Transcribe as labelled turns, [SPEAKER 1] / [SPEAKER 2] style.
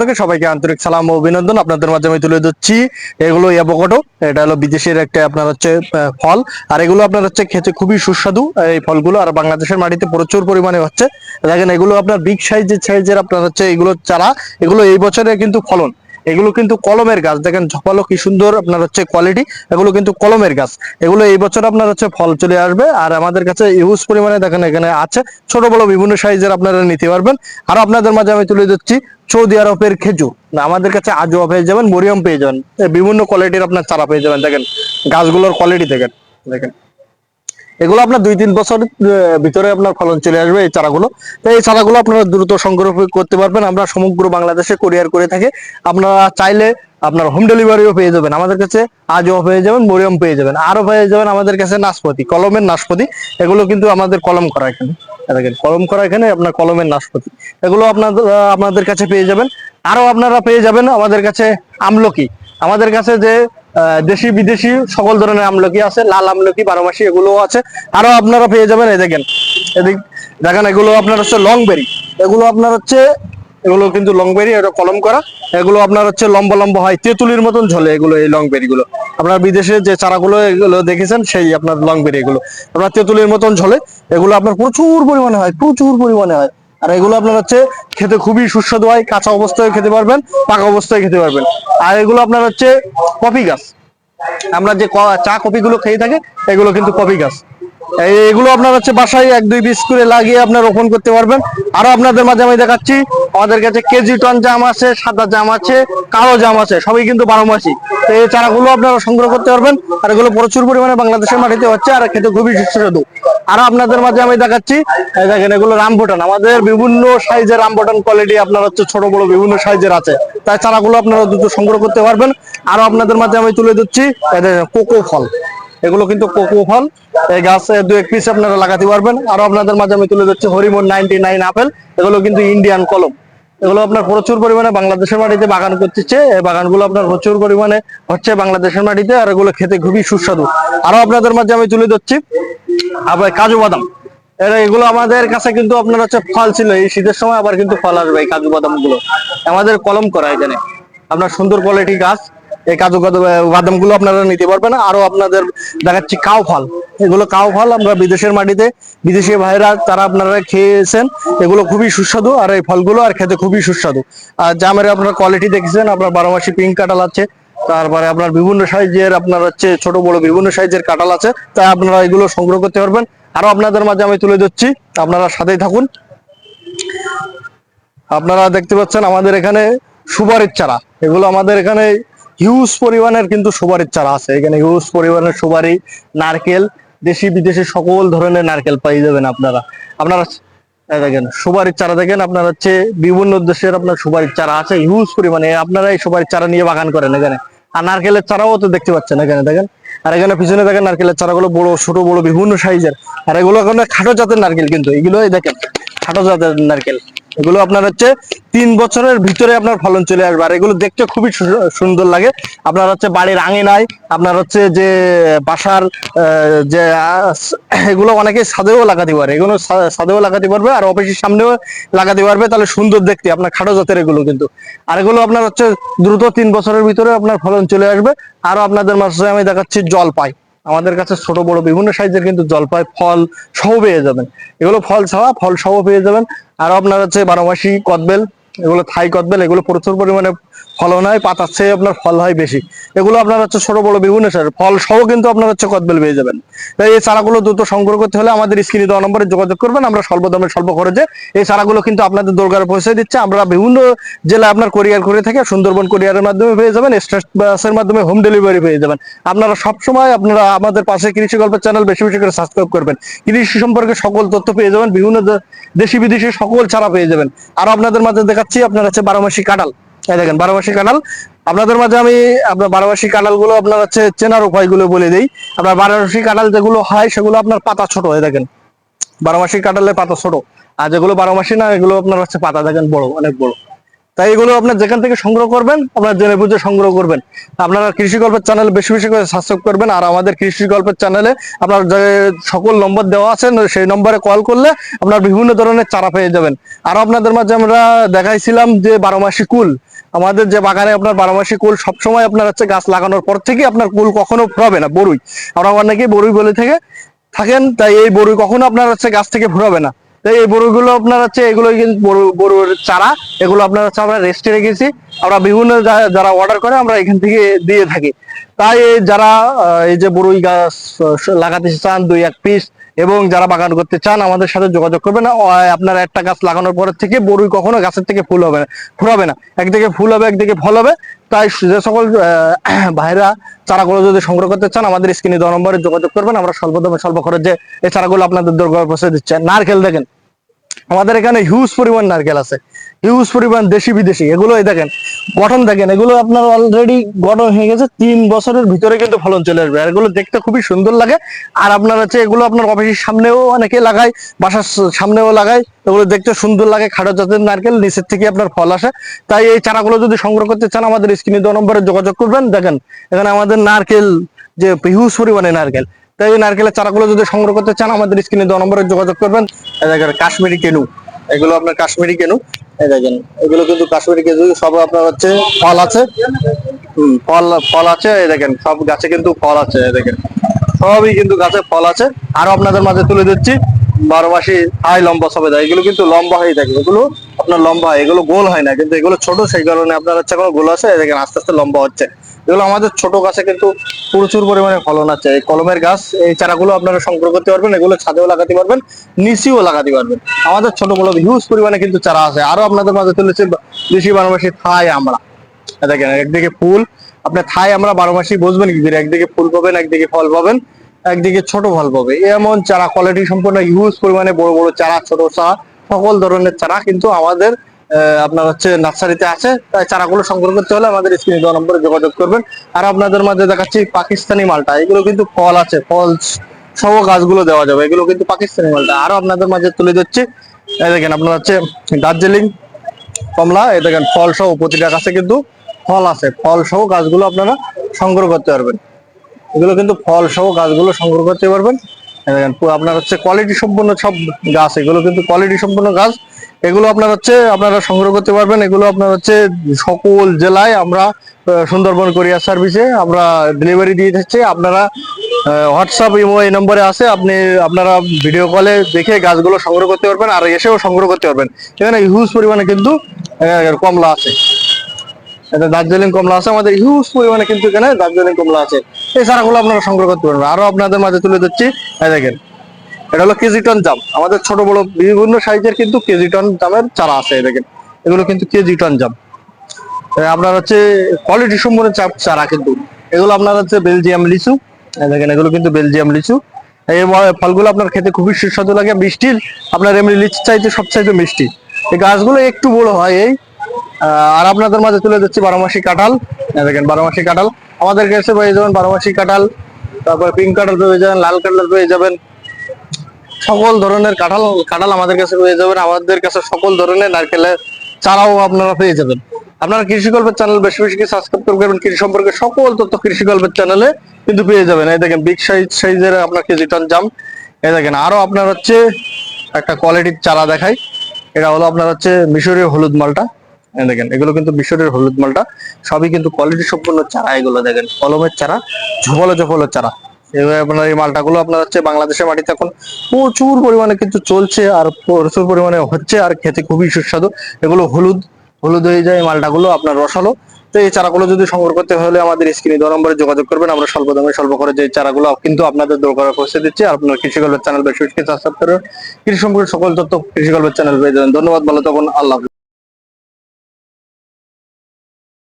[SPEAKER 1] থেকে সবাইকে আন্তরিক সালাম ও অভিনন্দন। আপনাদের মাঝে আমি তুলে দিচ্ছি এগুলো অ্যাভোকাডো এটা হলো বিদেশের একটা আপনার হচ্ছে ফল। আর এগুলো আপনার হচ্ছে খেতে খুবই সুস্বাদু এই ফলগুলো। আর বাংলাদেশের মাটিতে প্রচুর পরিমাণে হচ্ছে, দেখেন এগুলো আপনার বিগ সাইজের সাইজের আপনার হচ্ছে এগুলো চারা, এগুলো এই বছরে কিন্তু ফলন। এগুলো কিন্তু কলমের গাছ, দেখেন ঝপালো কি সুন্দর আপনার হচ্ছে কোয়ালিটি এগুলো কিন্তু কলমের গাছ। এগুলো এই বছর আপনার হচ্ছে ফল চলে আসবে। আর আমাদের কাছে ইউজ পরিমাণে দেখেন এখানে আছে, ছোট বড় বিভিন্ন সাইজের আপনারা নিতে পারবেন। আর আপনাদের মাঝে আমি তুলে দিচ্ছি সৌদি আরবের খেজুর। আমাদের কাছে আজোয়া পেয়ে যাবেন মরিয়াম পেয়ে যাবেন। বিভিন্ন কোয়ালিটির আপনার চারা পেয়ে যাবেন। দেখেন, গাছগুলোর কোয়ালিটি দেখেন দেখেন। এগুলো আপনার দুই তিন বছর ভিতরে আপনার ফলন চলে আসবে এই চারাগুলো। তো এই চারাগুলো আপনারা দ্রুত সংগ্রহ করতে পারবেন। আমরা সমগ্র বাংলাদেশে কোরিয়ার করে থাকি। আপনারা চাইলে আপনার হোম ডেলিভারিও পেয়ে যাবেন। আমাদের কাছে আজও পেয়ে যাবেন মরিয়ম পেয়ে যাবেন। আরও পেয়ে যাবেন আমাদের কাছে নাশপাতি, কলমের নাশপাতি। এগুলো কিন্তু আমাদের কলম করা এখানে। দেখেন, কলম করা এখানে আপনার কলমের নাশপাতি। এগুলো আপনাদের আপনাদের কাছে পেয়ে যাবেন। আরও আপনারা পেয়ে যাবেন আমাদের কাছে আমলকি। আমাদের কাছে যে দেশি বিদেশি সকল ধরনের আমলকি আছে, লাল আমলকি, বারোমাসি, এগুলোও আছে। আরও আপনারা পেয়ে যাবেন, এই দেখেন। এদিক দেখেন, এগুলো আপনার হচ্ছে লং বেরি এগুলো আপনার হচ্ছে এগুলো কিন্তু লং বেরি এটা কলম করা। এগুলো আপনার হচ্ছে লম্বা লম্বা হয়, তেঁতুলির মতন ঝলে এগুলো এই লং বেরি গুলো। আপনার বিদেশে যে চারাগুলো এগুলো দেখেছেন, সেই আপনার লং বেরি এগুলো। আপনার তেঁতুলির মতন ঝলে, এগুলো আপনার প্রচুর পরিমাণে হয়, প্রচুর পরিমাণে হয়। আর এগুলো আপনার হচ্ছে খেতে খুবই সুস্বাদু হয়, কাঁচা অবস্থায় খেতে পারবেন, পাকা অবস্থায় খেতে পারবেন। আর এগুলো আপনার হচ্ছে কফি গাছ। আমরা যে চা কফি গুলো খেয়ে থাকি, এগুলো কিন্তু কফি গাছ। এগুলো আপনার হচ্ছে বাসায় এক, দুই পিস করে লাগিয়ে আপনার রোপণ করতে পারবেন। আরও আপনাদের মাঝে আমি দেখাচ্ছি, আমাদের কাছে কেজি টন জাম আছে, সাদা জাম আছে, কালো জাম আছে, সবই কিন্তু বারো মাসি তো এই চারাগুলো আপনারা সংগ্রহ করতে পারবেন, আর এগুলো প্রচুর পরিমাণে বাংলাদেশের মাটিতে হচ্ছে, আর খেতে খুবই সুস্বাদু। আরও আপনাদের মাঝে আমি দেখাচ্ছি দেখেন এগুলো রামবুটান আমাদের বিভিন্ন সাইজের রামবুটান কোয়ালিটি আপনার হচ্ছে ছোট, বড় বিভিন্ন সাইজের আছে। তাই চারাগুলো আপনারা দ্রুত সংগ্রহ করতে পারবেন। আরও আপনাদের মাঝে আমি তুলে দিচ্ছি কোকো ফল। এগুলো কিন্তু কোকো ফল। এই গাছে দু এক পিস আপনারা লাগাতে পারবেন। আরও আপনাদের মাঝে আমি তুলে দিচ্ছি হরিমন নাইনটি নাইন আপেল। এগুলো কিন্তু ইন্ডিয়ান কলম। এগুলো আপনার প্রচুর পরিমাণে বাংলাদেশের মাটিতে বাগান করতেছে। এই বাগানগুলো আপনার প্রচুর পরিমাণে হচ্ছে বাংলাদেশের মাটিতে আর এগুলো খেতে খুবই সুস্বাদু। আরও আপনাদের মাঝে আমি তুলে দিচ্ছি আবার কাজু বাদাম। এগুলো আমাদের কাছে কিন্তু আপনার হচ্ছে ফল ছিল। এই শীতের সময় আবার কিন্তু ফল আসবে এই কাজু বাদামগুলো আমাদের কলম করা এখানে। আপনার সুন্দর কোয়ালিটি গাছ। এই কাজু বাদামগুলো আপনারা নিতে পারবেন। আরও আপনাদের দেখাচ্ছি কাউ ফল। এগুলো কাউ ফল আমরা বিদেশের মাটিতে, বিদেশি ভাইরা তারা আপনারা খেয়েছেন। এগুলো খুবই সুস্বাদু আর এই ফলগুলো আর খেতে খুবই সুস্বাদু। আর জামের আপনার কোয়ালিটি দেখেছেন, আপনার বারো মাসি পিঙ্ক কাঁঠাল আছে। তারপরে আপনার বিভিন্ন সাইজের আপনার হচ্ছে ছোট, বড় বিভিন্ন সাইজের কাঁঠাল আছে। তাই আপনারা এগুলো সংগ্রহ করতে পারবেন। আরও আপনাদের মাঝে আমি তুলে দিচ্ছি আপনারা সাথেই থাকুন। আপনারা দেখতে পাচ্ছেন আমাদের এখানে সুপারির চারা। এগুলো আমাদের এখানে হিউজ পরিমাণের কিন্তু সুপারির চারা আছে। এখানে হিউজ পরিমাণের সুপারি, নারকেল, দেশি বিদেশি সকল ধরনের নারকেল পাই যাবেন আপনারা। আপনারা দেখেন, সুপারির চারা দেখেন, আপনার হচ্ছে বিভিন্ন দেশের আপনার সুপারির চারা আছে হিউজ পরিমাণে। আপনারা এই সুপারির চারা নিয়ে বাগান করেন এখানে। আর নারকেলের চারাও তো দেখতে পাচ্ছেন এখানে, দেখেন। আর এখানে পিছনে দেখেন নারকেলের চারাগুলো বড়, ছোট, বড়, বিভিন্ন সাইজের আর এগুলো এখন খাটো জাতের নারকেল কিন্তু এগুলো এই দেখেন, খাটো জাতের নারকেল। এগুলো আপনার হচ্ছে তিন বছরের ভিতরে আপনার ফলন চলে আসবে। আর এগুলো দেখতে খুবই সুন্দর লাগে। আপনার হচ্ছে বাড়ির আঙিনায়, আপনার হচ্ছে যে বাসার যে এগুলো অনেকে সাদেও লাগাতে পারে। এগুলো সাদেও লাগাতে পারবে আর অফিসের সামনেও লাগাতে পারবে। তাহলে সুন্দর দেখতে, আপনার খাটো জাতের এগুলো কিন্তু। আর এগুলো আপনার হচ্ছে দ্রুত তিন বছরের ভিতরে আপনার ফলন চলে আসবে। আরও আপনাদের মাঝে আমি দেখাচ্ছি জলপাই। আমাদের কাছে ছোট বড় বিভিন্ন সাইজের কিন্তু জলপাই ফল সহ পেয়ে যাবেন। এগুলো ফল ছাড়া ফল সহ পেয়ে যাবেন। আর আপনার হচ্ছে বারোমাসি কদবেল, এগুলো থাই কদবেল, এগুলো প্রচুর পরিমাণে ফলন হয় পাতার চেয়ে আপনার ফল হয় বেশি। এগুলো আপনার হচ্ছে ছোট, বড় বিভিন্ন সাইজ ফল সহ কিন্তু আপনার হচ্ছে কদবেল পেয়ে যাবেন। তাই এই চারাগুলো দ্রুত সংগ্রহ করতে হলে আমাদের স্ক্রিনে দেওয়া নম্বরে যোগাযোগ করবেন, আমরা স্বল্প দামে, স্বল্প খরচে এই চারাগুলো কিন্তু আপনাদের দরকারে পৌঁছে দিচ্ছে। আমরা বিভিন্ন জেলায় আপনার কোরিয়ার করে থাকি সুন্দরবন কোরিয়ারের মাধ্যমে পেয়ে যাবেন স্টেট বাসের মাধ্যমে হোম ডেলিভারি পেয়ে যাবেন। আপনারা সবসময় আপনারা আমাদের পাশে কৃষি গল্পের চ্যানেল বেশি বেশি করে সাবস্ক্রাইব করবেন। কৃষি সম্পর্কে সকল তথ্য পেয়ে যাবেন, বিভিন্ন দেশি বিদেশি সকল ছাড়া পেয়ে যাবেন। আর আপনাদের মাঝে দেখাচ্ছি, আপনার হচ্ছে বারোমাসি কাঁঠাল। এই দেখেন বারোমাসি কাঁঠাল। আপনাদের মাঝে আমি আপনার বারোমাসি কাঁঠালগুলো আপনার হচ্ছে চেনার উপায়গুলো বলে দিই। আপনার বারোমাসি কাঁঠাল যেগুলো হয়, সেগুলো আপনার পাতা ছোট হয়ে দেখেন। বারো মাসি কাঁঠালের পাতা ছোট। আর যেগুলো বারো মাসি না, এগুলো আপনার হচ্ছে পাতা, দেখেন, বড়, অনেক বড়। তাই এগুলো আপনার যেখান থেকে সংগ্রহ করবেন, আপনার জেনে বুঝে সংগ্রহ করবেন। আপনারা কৃষি গল্পের চ্যানেল বেশি বেশি করে সাবস্ক্রাইব করবেন, আর আমাদের কৃষি গল্পের চ্যানেলে আপনার যে সকল নম্বর দেওয়া আছে, সেই নম্বরে কল করলে আপনার বিভিন্ন ধরনের চারা পেয়ে যাবেন। আর আপনাদের মাঝে আমরা দেখাইছিলাম যে বারো মাসি কুল। আমাদের যে বাগানে আপনার বারো মাসি কুল সবসময় আপনার হচ্ছে গাছ লাগানোর পর থেকে আপনার কুল কখনো ফুরাবে না, বরুই। আমরা অনেকেই বরুই বলে থেকে থাকেন, তাই এই বরুই কখনো আপনার হচ্ছে গাছ থেকে ফুরাবে না। তাই এই বড়গুলো আপনার হচ্ছে এগুলো কিন্তু চারা, এগুলো আপনার হচ্ছে আমরা রেস্টে রেখেছি। আমরা বিভিন্ন যারা অর্ডার করে আমরা এখান থেকে দিয়ে থাকি। তাই যারা এই যে বড়ুই গাছ লাগাতে চান দুই এক পিস এবং যারা বাগান করতে চান, আমাদের সাথে যোগাযোগ করবে না। আপনার একটা গাছ লাগানোর পর থেকে বড়ুই কখনো গাছের থেকে ফুল হবে না, ফুরাবে না। একদিকে ফুল হবে, একদিকে ফল হবে। তাই যে সকল ভাইরা চারাগুলো যদি সংগ্রহ করতে চান, আমাদের স্ক্রিনে দু নম্বরে যোগাযোগ করবেন। আমরা স্বল্প দামে স্বল্প খরচে এই চারাগুলো আপনাদের দরকার পৌঁছে দিচ্ছে। নারকেল দেখেন, আমাদের এখানে হিউজ পরিমাণ নারকেল আছে। হিউজ পরিমাণ দেশি বিদেশি। এগুলো দেখেন, গঠন দেখেন, এগুলো আপনার অলরেডি গঠন হয়ে গেছে, তিন বছরের ভিতরে কিন্তু ফলন চলে আসবে। আর এগুলো দেখতে খুবই সুন্দর লাগে। আর আপনার হচ্ছে এগুলো আপনার অফিসের সামনেও অনেকে লাগায়, বাসার সামনেও লাগায়। এগুলো দেখতে সুন্দর লাগে, খাটো জাতের নারকেল, নিচের থেকে আপনার ফল আসে। তাই এই চারাগুলো যদি সংগ্রহ করতে চান, আমাদের স্ক্রিনে দেওয়া নম্বরে যোগাযোগ করবেন। দেখেন, এখানে আমাদের নারকেল, যে হিউজ পরিমাণে নারকেল, তাই এই নারকেলের চারাগুলো যদি সংগ্রহ করতে চান, আমাদের স্ক্রিনে দেওয়া নম্বরে যোগাযোগ করবেন। কাশ্মীরি কেনু। এগুলো আপনার কাশ্মীরি কেনু। এই দেখেন, এগুলো কিন্তু কাশ্মীরি সব আপনার হচ্ছে ফল আছে। ফল ফল আছে, এই দেখেন, সব গাছে কিন্তু ফল আছে, এই দেখেন। সবই কিন্তু গাছে ফল আছে। আরও আপনাদের মাঝে তুলে দিচ্ছি বারো মাসি হাই লম্বা সবে দেয়। এগুলো কিন্তু লম্বা হয়ে থাকে। এগুলো আপনার লম্বা হয়, এগুলো গোল হয় না, কিন্তু এগুলো ছোট, সেই কারণে আপনার হচ্ছে গোল আছে দেখেন, আস্তে আস্তে লম্বা হচ্ছে। এগুলো আমাদের ছোট গাছে কিন্তু প্রচুর পরিমাণে ফলন আছে। এই কলমের গাছ, এই চারাগুলো আপনারা সংগ্রহ করতে পারবেন, এগুলো ছাদেও লাগাতে পারবেন, নিচেও লাগাতে পারবেন। আমাদের ছোটগুলো হিউজ পরিমাণে কিন্তু চারা আছে। আরও আপনাদের মাঝে তুলেছে দেশি বারো মাসি থাই আমরা। দেখেন, একদিকে ফুল আপনার থাই আমরা বারো মাসই বুঝবেন কি করে? একদিকে ফুল পাবেন, একদিকে ফল পাবেন, একদিকে ছোট ফল পাবে। এমন চারা কোয়ালিটি সম্পূর্ণ হিউজ পরিমাণে বড় বড় চারা, ছোট চারা সকল ধরনের চারা কিন্তু আমাদের আপনার হচ্ছে নার্সারিতে আছে, তাই চারাগুলো সংগ্রহ করতে হলে আমাদের স্ক্রিনে দেওয়া নম্বরে যোগাযোগ করবেন। আর আপনাদের মাঝে দেখাচ্ছি পাকিস্তানি মালটা, এগুলো কিন্তু ফল আছে ফল সহ গাছগুলো দেওয়া যাবে, এগুলো কিন্তু পাকিস্তানি মালটা। আরও আপনাদের মাঝে তুলে দিচ্ছি এই দেখেন আপনার হচ্ছে দার্জিলিং, কমলা, এই দেখেন ফল সহ প্রতিটা গাছে কিন্তু ফল আছে, ফল সহ গাছগুলো আপনারা সংগ্রহ করতে পারবেন। এগুলো কিন্তু ফল সহ গাছগুলো সংগ্রহ করতে পারবেন। দেখেন, আপনার হচ্ছে কোয়ালিটি সম্পন্ন সব গাছ, এগুলো কিন্তু কোয়ালিটি সম্পন্ন গাছ। এগুলো আপনার হচ্ছে, আপনারা সংগ্রহ করতে পারবেন। এগুলো আপনার হচ্ছে সকল জেলায় আমরা সুন্দরবন কোরিয়ার সার্ভিসে আমরা ডেলিভারি দিয়ে থাকছি আপনারা হোয়াটসঅ্যাপ ইমো এই নম্বরে আছে, আপনি, আপনারা ভিডিও কলে দেখে গাছগুলো সংগ্রহ করতে পারবেন আর এসেও সংগ্রহ করতে পারবেন। এখানে হিউজ পরিমাণে কিন্তু কমলা আছে। দার্জিলিং কমলা আছে, আমাদের হিউজ পরিমাণে কিন্তু এখানে দার্জিলিং কমলা আছে। এই চারাগুলো আপনারা সংগ্রহ করতে পারবেন। আরও আপনাদের মাঝে তুলে দিচ্ছি দেখেন। এটা হলো কেজি টন জাম। আমাদের ছোট বড় বিভিন্ন সাইজের কিন্তু কেজি টন জামের চারা আছে দেখেন। এগুলো কিন্তু কেজি টন জাম। আপনার হচ্ছে কোয়ালিটি সম্পূর্ণ চা- চারা কিন্তু। এগুলো আপনার হচ্ছে বেলজিয়াম লিচু। দেখেন, এগুলো কিন্তু বেলজিয়াম লিচু। এই ফলগুলো আপনার খেতে খুবই সুস্বাদু লাগে। মিষ্টির আপনার এমনি লিচু চাইতে সবচাইতে মিষ্টি। এই গাছগুলো একটু বড় হয় এই। আর আপনাদের মাঝে তুলে দিচ্ছি বারোমাসি কাঁঠাল। দেখেন, বারোমাসি কাঁঠাল। আমাদের কাছে পেয়ে যাবেন বারোমাসি কাঁঠাল। তারপর পিঙ্ক কাঁঠাল পেয়ে যাবেন, লাল কাঁঠাল পেয়ে যাবেন। সকল ধরনের কাঁঠাল কাঁঠাল আমাদের কাছে পেয়ে যাবেন। আমাদের কাছে সকল ধরনের নারকেলের চারাও আপনারা পেয়ে যাবেন। আপনারা কৃষি গল্পের চ্যানেল বেশি বেশি কি সাবস্ক্রাইব করবেন কৃষি সম্পর্কে সকল তথ্য কৃষি গল্পের চ্যানেলে কিন্তু পেয়ে যাবেন। এই দেখেন বিগ সাইজ সাইজের আপনার কেজি টন জাম। এই দেখেন, আরও আপনার হচ্ছে একটা কোয়ালিটির চারা দেখাই। এটা হলো আপনার হচ্ছে মিশরীয় হলুদ মালটা। দেখেন, এগুলো কিন্তু মিশরের হলুদ মালটা। সবই কিন্তু কোয়ালিটি সম্পূর্ণ চারা এগুলো, দেখেন, কলমের চারা, ঝোপলো ঝোপলো চারা। এবার আপনার এই মালটাগুলো আপনার হচ্ছে বাংলাদেশের মাটিতে এখন প্রচুর পরিমাণে কিন্তু চলছে আর প্রচুর পরিমাণে হচ্ছে আর খেতে খুবই সুস্বাদু। এগুলো হলুদ হলুদ হয়ে যায় মালটাগুলো আপনার রসালো। তো এই চারাগুলো যদি সংগ্রহ করতে হলে আমাদের স্ক্রিনে দেওয়া নম্বরে যোগাযোগ করবেন, আমরা স্বল্প দামে স্বল্প করে যে চারাগুলো কিন্তু আপনাদের দরকার পৌঁছে দিচ্ছি। আপনার কৃষি গল্পের চ্যানেল বেশি সাবস্ক্রাইব করবেন কৃষি সম্পর্কে সকল তথ্য কৃষি গল্পের চ্যানেল পেয়ে যাবেন। ধন্যবাদ, ভালো তখন আল্লাহ।